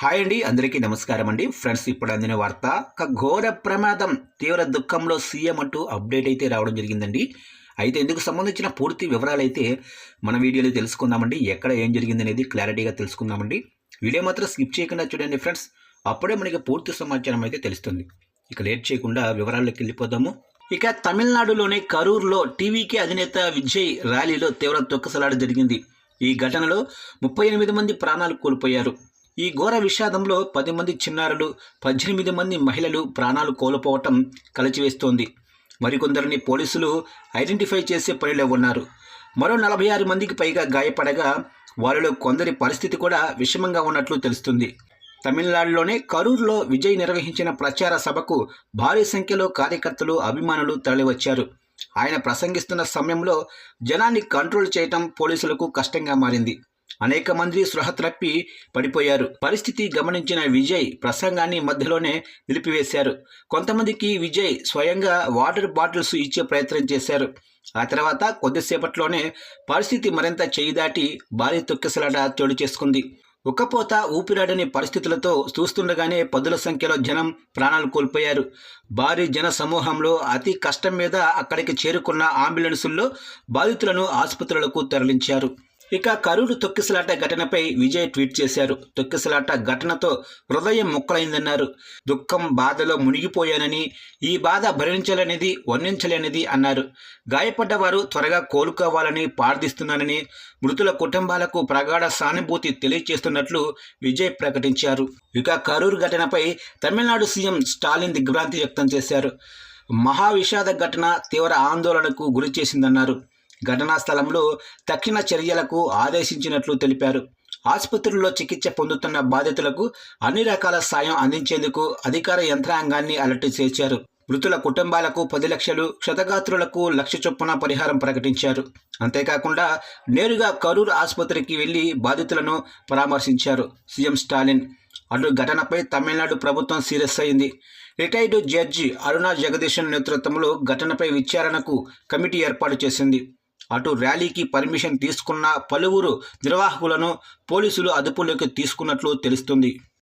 Hi అండి అందరికీ నమస్కారం అండి. ఫ్రెండ్స్ ఇప్పుడు అందిన వార్త ఒక ఘోర ప్రమాదం తీవ్ర దుఃఖంలో సీఎం అంటూ అప్డేట్ అయితే రావడం జరిగిందండి. అయితే ఇందుకు సంబంధించిన పూర్తి వివరాలు అయితే మన వీడియోలో తెలుసుకుందామండి. ఎక్కడ ఏం జరిగింది అనేది క్లారిటీగా తెలుసుకుందామండి. వీడియో మాత్రం స్కిప్ చేయకుండా చూడండి ఫ్రెండ్స్. అప్పుడే మనకి పూర్తి సమాచారం అయితే తెలుస్తుంది. ఇక లేట్ చేయకుండా వివరాల్లోకి వెళ్ళిపోదాము. ఇక తమిళనాడులోని కరూర్లో టీవీకే అధినేత విజయ్ ర్యాలీలో తీవ్ర తొక్కసలాట జరిగింది. ఈ ఘటనలో ముప్పై ఎనిమిది మంది ప్రాణాలు కోల్పోయారు. ఈ ఘోర విషాదంలో పది మంది చిన్నారులు పద్దెనిమిది మంది మహిళలు ప్రాణాలు కోల్పోవటం కలచివేస్తోంది. మరికొందరిని పోలీసులు ఐడెంటిఫై చేసే పనిలో ఉన్నారు. మరో నలభై ఆరు మందికి పైగా గాయపడగా వారిలో కొందరి పరిస్థితి కూడా విషమంగా ఉన్నట్లు తెలుస్తుంది. తమిళనాడులోనే కరూర్లో విజయ్ నిర్వహించిన ప్రచార సభకు భారీ సంఖ్యలో కార్యకర్తలు అభిమానులు తరలివచ్చారు. ఆయన ప్రసంగిస్తున్న సమయంలో జనాన్ని కంట్రోల్ చేయటం పోలీసులకు కష్టంగా మారింది. అనేక మంది సృహ తప్పి పడిపోయారు. పరిస్థితి గమనించిన విజయ్ ప్రసంగాన్ని మధ్యలోనే నిలిపివేశారు. కొంతమందికి విజయ్ స్వయంగా వాటర్ బాటిల్స్ ఇచ్చే ప్రయత్నం చేశారు. ఆ తర్వాత కొద్దిసేపట్లోనే పరిస్థితి మరింత చేయి దాటి భారీ తొక్కిసలాట చోటు చేసుకుంది. ఉక్కపోత ఊపిరాడని పరిస్థితులతో చూస్తుండగానే పదుల సంఖ్యలో జనం ప్రాణాలు కోల్పోయారు. భారీ జన సమూహంలో అతి కష్టం మీద అక్కడికి చేరుకున్న అంబులెన్సుల్లో బాధితులను ఆసుపత్రులకు తరలించారు. ఇక కరూరు తొక్కిసలాట ఘటనపై విజయ్ ట్వీట్ చేశారు. తొక్కిసలాట ఘటనతో హృదయం ముక్కలైందన్నారు. దుఃఖం బాధలో మునిగిపోయానని ఈ బాధ భరించలేనిది వర్ణించలేనిది అన్నారు. గాయపడ్డవారు త్వరగా కోలుకోవాలని ప్రార్థిస్తున్నానని మృతుల కుటుంబాలకు ప్రగాఢ సానుభూతి తెలియజేస్తున్నట్లు విజయ్ ప్రకటించారు. ఇక కరూరు ఘటనపై తమిళనాడు సీఎం స్టాలిన్ దిగ్భ్రాంతి వ్యక్తం చేశారు. మహావిషాద ఘటన తీవ్ర ఆందోళనకు గురి చేసిందన్నారు ఘటనా స్థలంలో తక్షణ చర్యలకు ఆదేశించినట్లు తెలిపారు. ఆసుపత్రుల్లో చికిత్స పొందుతున్న బాధితులకు అన్ని రకాల సాయం అందించేందుకు అధికార యంత్రాంగాన్ని అలర్ట్ చేశారు. మృతుల కుటుంబాలకు పది లక్షలు క్షతగాత్రులకు లక్ష చొప్పున పరిహారం ప్రకటించారు. అంతేకాకుండా నేరుగా కరూర్ ఆసుపత్రికి వెళ్ళి బాధితులను పరామర్శించారు సీఎం స్టాలిన్. అటు ఘటనపై తమిళనాడు ప్రభుత్వం సీరియస్ అయింది. రిటైర్డ్ జడ్జి అరుణా జగదీశన్ నేతృత్వంలో ఘటనపై విచారణకు కమిటీ ఏర్పాటు చేసింది. అటు ర్యాలీకి పర్మిషన్ తీసుకున్న పలువురు నిర్వాహకులను పోలీసులు అదుపులోకి తీసుకున్నట్లు తెలుస్తుంది.